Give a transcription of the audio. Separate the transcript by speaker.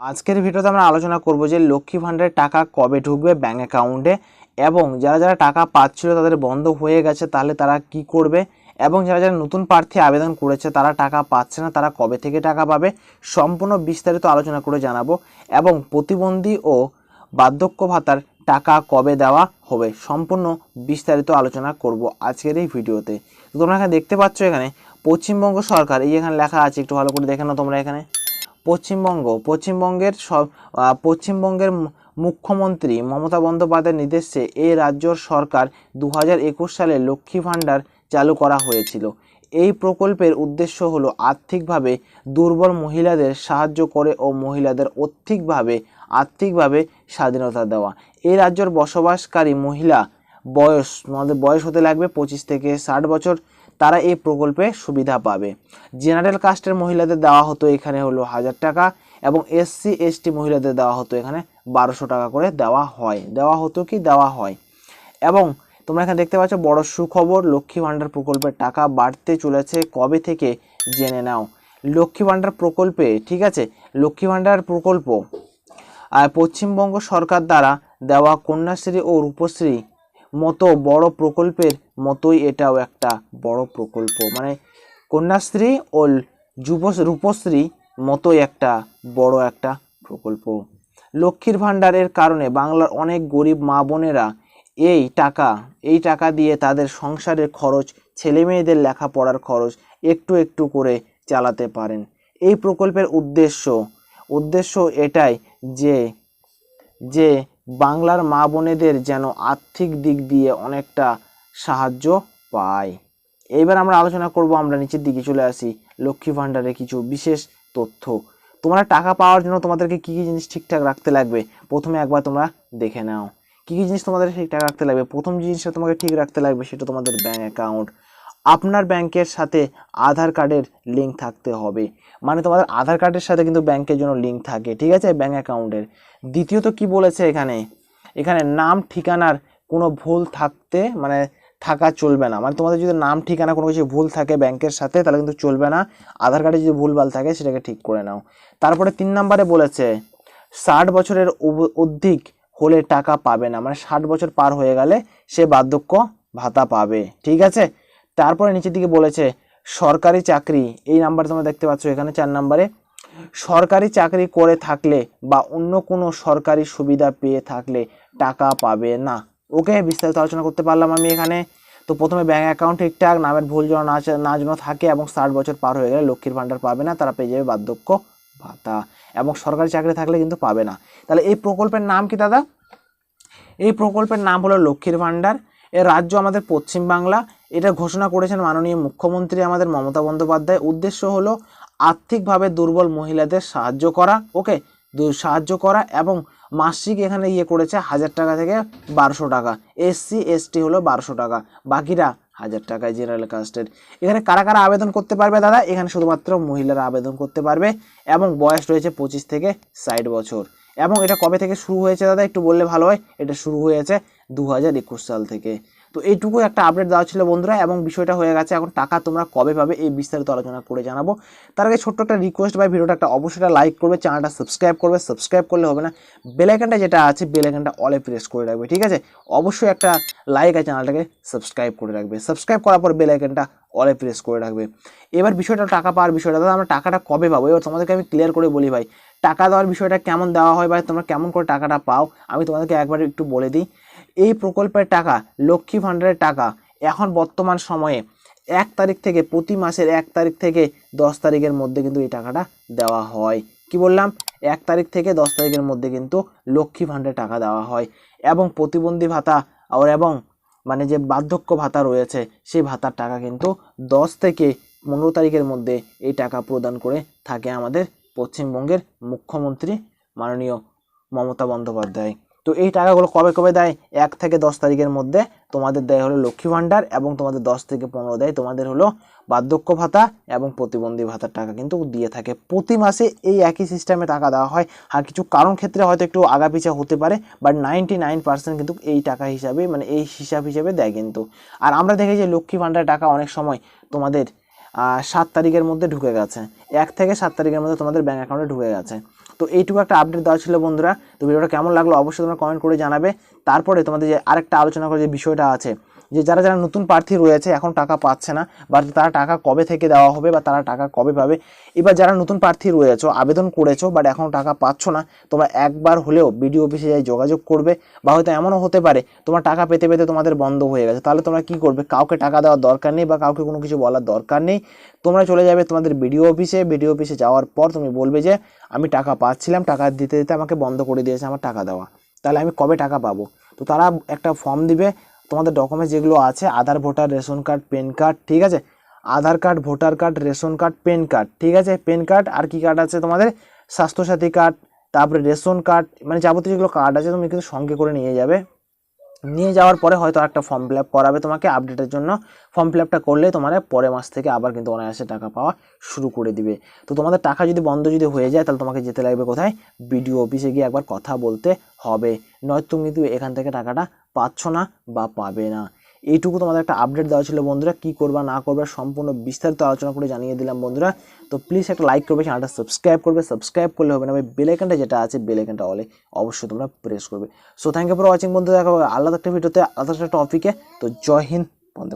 Speaker 1: আজকের ভিডিওতে আমরা আলোচনা করব যে লক্ষ্মী ভাণ্ডারের টাকা কবে ঢুকবে ব্যাঙ্ক অ্যাকাউন্টে এবং যারা যারা টাকা পাচ্ছিল তাদের বন্ধ হয়ে গেছে তাহলে তারা কি করবে? এবং যারা যারা নতুন প্রার্থী আবেদন করেছে তারা টাকা পাচ্ছে না, তারা কবে থেকে টাকা পাবে? সম্পূর্ণ বিস্তারিত আলোচনা করে জানাব এবং প্রতিবন্ধী ও বার্ধক্য ভাতার টাকা কবে দেওয়া হবে সম্পূর্ণ বিস্তারিত আলোচনা করব আজকের এই ভিডিওতে। তোমরা এখানে দেখতে পাচ্ছ এখানে পশ্চিমবঙ্গ সরকার, এই এখানে লেখা আছে, একটু ভালো করে দেখে নাও তোমরা এখানে। পশ্চিমবঙ্গ, পশ্চিমবঙ্গের সব পশ্চিমবঙ্গের মুখ্যমন্ত্রী মমতা বন্দ্যোপাধ্যায়ের নির্দেশে এই রাজ্যর সরকার দু হাজার একুশ সালে লক্ষ্মী ভাণ্ডার চালু করা হয়েছিল। এই প্রকল্পের উদ্দেশ্য হলো আর্থিকভাবে দুর্বল মহিলাদের সাহায্য করে ও মহিলাদের আর্থিকভাবে আর্থিকভাবে স্বাধীনতা দেওয়া। এই রাজ্যর বসবাসকারী মহিলা বয়স, আমাদের বয়স হতে লাগবে পঁচিশ থেকে ষাট বছর। তারা এই প্রকল্পে সুবিধা পাবে। জেনারেল কাস্টের মহিলাদের দেওয়া হতো এখানে হলো হাজার টাকা এবং এসসি এসটি মহিলাদের দেওয়া হতো এখানে বারোশো টাকা করে দেওয়া হয়। দেওয়া হতো কি? দেওয়া হয়। এবং তোমরা এখানে দেখতে পাচ্ছ বড় সুখবর, লক্ষ্মী ভাণ্ডার প্রকল্পের টাকা বাড়তে চলেছে কবে থেকে জেনে নাও। লক্ষ্মী ভাণ্ডার প্রকল্পে, ঠিক আছে? লক্ষ্মী ভাণ্ডার প্রকল্প পশ্চিমবঙ্গ সরকার দ্বারা দেওয়া কন্যাশ্রী ও রূপশ্রী মতো বড় প্রকল্পের মতোই এটাও একটা বড় প্রকল্প। মানে কন্যাশ্রী ও যুব রূপশ্রী মতোই একটা বড় একটা প্রকল্প। লক্ষ্মীর ভাণ্ডারের কারণে বাংলার অনেক গরিব মা বোনেরা এই টাকা এই টাকা দিয়ে তাদের সংসারের খরচ, ছেলে মেয়েদের লেখাপড়ার খরচ একটু একটু করে চালাতে পারেন। এই প্রকল্পের উদ্দেশ্য উদ্দেশ্য এটাই যে যে বাংলার মা বোনেদের যেন আর্থিক দিক দিয়ে অনেকটা সাহায্য পায়। এইবার আমরা আলোচনা করব, আমরা নিচের দিকে চলে আসি লক্ষ্মী ভাণ্ডারের কিছু বিশেষ তথ্য। তোমরা টাকা পাওয়ার জন্য তোমাদেরকে কী কী জিনিস ঠিকঠাক রাখতে লাগবে? প্রথমে একবার তোমরা দেখে নাও। কী কী জিনিস তোমাদের ঠিকঠাক রাখতে লাগবে? প্রথম জিনিসটা তোমাকে ঠিক রাখতে লাগবে সেটা তোমাদের ব্যাঙ্ক অ্যাকাউন্ট আপনার ব্যাংকের সাথে আধার কার্ডের লিঙ্ক থাকতে হবে। মানে তোমাদের আধার কার্ডের সাথে কিন্তু ব্যাংকের জন্য লিঙ্ক থাকে, ঠিক আছে? ব্যাঙ্ক অ্যাকাউন্টের। দ্বিতীয়ত কি বলেছে এখানে? এখানে নাম, ঠিকানার কোনো ভুল থাকতে মানে থাকা চলবে না। মানে তোমাদের যদি নাম, ঠিকানা কোনো কিছু ভুল থাকে ব্যাংকের সাথে, তাহলে কিন্তু চলবে না। আধার কার্ডে যদি ভুলভাল থাকে, সেটাকে ঠিক করে নাও। তারপরে তিন নম্বরে বলেছে, ষাট বছরের অধিক হলে টাকা পাবে না। মানে ষাট বছর পার হয়ে গেলে সে বার্ধক্য ভাতা পাবে, ঠিক আছে? তারপরে নিচের দিকে বলেছে, সরকারি চাকরি। এই নাম্বার তোমরা দেখতে পাচ্ছ এখানে চার নম্বরে। সরকারি চাকরি করে থাকলে বা অন্য কোনো সরকারি সুবিধা পেয়ে থাকলে টাকা পাবে না। ওকে, বিস্তারিত আলোচনা করতে পারলাম আমি এখানে। তো প্রথমে ব্যাঙ্ক অ্যাকাউন্ট ঠিকঠাক, নামের ভুল যেন না না যেন থাকে এবং ষাট বছর পার হয়ে গেলে লক্ষ্মীর ভাণ্ডার পাবে না, তারা পেয়ে যাবে বার্ধক্য ভাতা এবং সরকারি চাকরি থাকলে কিন্তু পাবে না। তাহলে এই প্রকল্পের নাম কি দাদা? এই প্রকল্পের নাম হলো লক্ষ্মীর ভাণ্ডার। এর রাজ্য আমাদের পশ্চিমবাংলা এটা ঘোষণা করেছেন মাননীয় মুখ্যমন্ত্রী আমাদের মমতা বন্দ্যোপাধ্যায়। উদ্দেশ্য হলো আর্থিকভাবে দুর্বল মহিলাদের সাহায্য করা, ওকে? সাহায্য করা এবং মাসিক এখানে ইয়ে করেছে হাজার টাকা থেকে বারোশো টাকা। এসসি এসটি হলো বারোশো টাকা, বাকিরা হাজার টাকায় জেনারেল কাস্টের এখানে কারা কারা আবেদন করতে পারবে দাদা? এখানে শুধুমাত্র মহিলারা আবেদন করতে পারবে এবং বয়স রয়েছে পঁচিশ থেকে ষাট বছর। এবং এটা কবে থেকে শুরু হয়েছে দাদা? একটু বললে ভালো হয়। এটা শুরু হয়েছে দু হাজার একুশ সাল থেকে। তো এইটুকু একটা আপডেট দেওয়া ছিল বন্ধুরা এবং বিষয়টা হয়ে গেছে এখন টাকা তোমরা কবে পাবে এই বিস্তারিত আলোচনা করে জানাব। তার আগে ছোট্ট একটা রিকোয়েস্ট বা ভিডিওটা একটা অবশ্যই লাইক করবে চ্যানেলটা সাবস্ক্রাইব করবে। সাবস্ক্রাইব করলে হবে না বেলাইকানটা যেটা আছে বেলাইকানটা অলে প্রেস করে রাখবে, ঠিক আছে? অবশ্যই একটা লাইক আর চ্যানেলটাকে সাবস্ক্রাইব করে রাখবে। সাবস্ক্রাইব করার পর বেলাইকানটা অলে প্রেস করে রাখবে। এবার বিষয়টা, টাকা পাওয়ার বিষয়টা, দাদা আমরা টাকাটা কবে পাবো? এবার তোমাদেরকে আমি ক্লিয়ার করে বলি ভাই, টাকা দেওয়ার বিষয়টা কেমন দেওয়া হয় বা তোমরা কেমন করে টাকাটা পাও? আমি তোমাদেরকে একবার একটু বলে দিই। এই প্রকল্পের টাকা লক্ষ্মী ভাণ্ডারের টাকা এখন বর্তমান সময়ে এক তারিখ থেকে প্রতি মাসের এক তারিখ থেকে দশ তারিখের মধ্যে কিন্তু এই টাকাটা দেওয়া হয়। কি বললাম? এক তারিখ থেকে দশ তারিখের মধ্যে কিন্তু লক্ষ্মী ভাণ্ডারের টাকা দেওয়া হয় এবং প্রতিবন্ধী ভাতা আর এবং মানে যে বার্ধক্য ভাতা রয়েছে সেই ভাতার টাকা কিন্তু দশ থেকে পনেরো তারিখের মধ্যে এই টাকা প্রদান করে থাকে আমাদের পশ্চিমবঙ্গের মুখ্যমন্ত্রী মাননীয় মমতা বন্দ্যোপাধ্যায়। তো এই টাকাগুলো কবে কবে দেয়? এক থেকে দশ তারিখের মধ্যে তোমাদের দেয় হলো লক্ষ্মী ভাণ্ডার এবং তোমাদের দশ থেকে পনেরো দেয় তোমাদের হলো বার্ধক্য ভাতা এবং প্রতিবন্ধী ভাতার টাকা কিন্তু দিয়ে থাকে। প্রতি মাসে এই একই সিস্টেমে টাকা দেওয়া হয়। আর কিছু কারণ ক্ষেত্রে হয়তো একটু আগাপিছা হতে পারে বাট নাইনটি নাইন পার্সেন্ট কিন্তু এই টাকা হিসাবে মানে এই হিসাব হিসেবে দেয় কিন্তু। আর আমরা দেখি যে লক্ষ্মী ভাণ্ডারের টাকা অনেক সময় তোমাদের সাত তারিখের মধ্যে ঢুকে গেছে। এক থেকে সাত তারিখের মধ্যে তোমাদের ব্যাঙ্ক অ্যাকাউন্টে ঢুকে গেছে। তো এইটুকু একটা আপডেট দেওয়া ছিল বন্ধুরা। তো ভিডিওটা কেমন লাগল অবশ্যই তোমরা কমেন্ট করে জানাবে। তারপরে তোমাদের যে আরেকটা আলোচনা করার যে বিষয়টা আছে যে যারা যারা নতুন প্রার্থী রয়েছে, এখন টাকা পাচ্ছে না, বা তারা টাকা কবে থেকে দেওয়া হবে, বা তারা টাকা কবে পাবে। এবার যারা নতুন প্রার্থী রয়েছো, আবেদন করেছ বাট এখন টাকা পাচ্ছ না, তোমরা একবার হলেও বিডিও অফিসে যাই যোগাযোগ করবে, বা হয়তো এমনও হতে পারে, তোমার টাকা পেতে পেতে তোমাদের বন্ধ হয়ে গেছে। তাহলে তোমরা কি করবে? কাউকে টাকা দেওয়ার দরকার নেই, বা কাউকে কোনো কিছু বলার দরকার নেই। তোমরা চলে যাবে তোমাদের বিডিও অফিসে। বিডিও অফিসে যাওয়ার পর তুমি বলবে যে, আমি টাকা পাচ্ছিলাম, টাকা দিতে দিতে আমাকে বন্ধ করে দিয়েছে আমার টাকা দেওয়া। তাহলে আমি কবে টাকা পাবো? তো তারা একটা ফর্ম দিবে তোমাদের ডকুমেন্টস যেগুলো আছে, Aadhaar, voter, ration card PAN card, ঠিক আছে? Aadhaar card, voter card, ration card PAN card, ঠিক আছে? পেন কার্ড, আর কি কার্ড আছে তোমাদের? স্বাস্থ্যসাথী কার্ড, তারপরে রেশন কার্ড মানে যাবতীয় যেগুলো কার্ড আছে, তুমি কিন্তু সঙ্গে করে নিয়ে যাবে। নিয়ে যাওয়ার পরে হয়তো একটা ফর্ম ফিল করাবে তোমাকে আপডেটের জন্য। ফর্ম ফিল আপটা করলে তোমার পরের মাস থেকে আবার কিন্তু অনায়াসে টাকা পাওয়া শুরু করে দিবে। তো তোমাদের টাকা যদি বন্ধ যদি হয়ে যায়, তাহলে তোমাকে যেতে লাগবে কোথায়? বিডিও অফিসে গিয়ে একবার কথা বলতে হবে। নয়তো তুমি কিন্তু এখান থেকে টাকাটা পাচ্ছ না বা পাবে না। এইটুকু তোমাদের একটা আপডেট দেওয়া ছিল বন্ধুরা, কি করবা না করবা সম্পূর্ণ বিস্তারিত আলোচনা করে জানিয়ে দিলাম বন্ধুরা। তো প্লিজ একটা লাইক করবে চ্যানেলটা সাবস্ক্রাইব করবে সাবস্ক্রাইব করলে হবে না ভাই বেলাইকানটা যেটা আছে বেলাইকানটা অলে অবশ্যই তোমরা প্রেস করবে। So thank you for watching বন্ধুরা, দেখা আলাদা একটা ভিডিওতে আলাদা একটা টপিকে তো জয় হিন্দ, বন্দে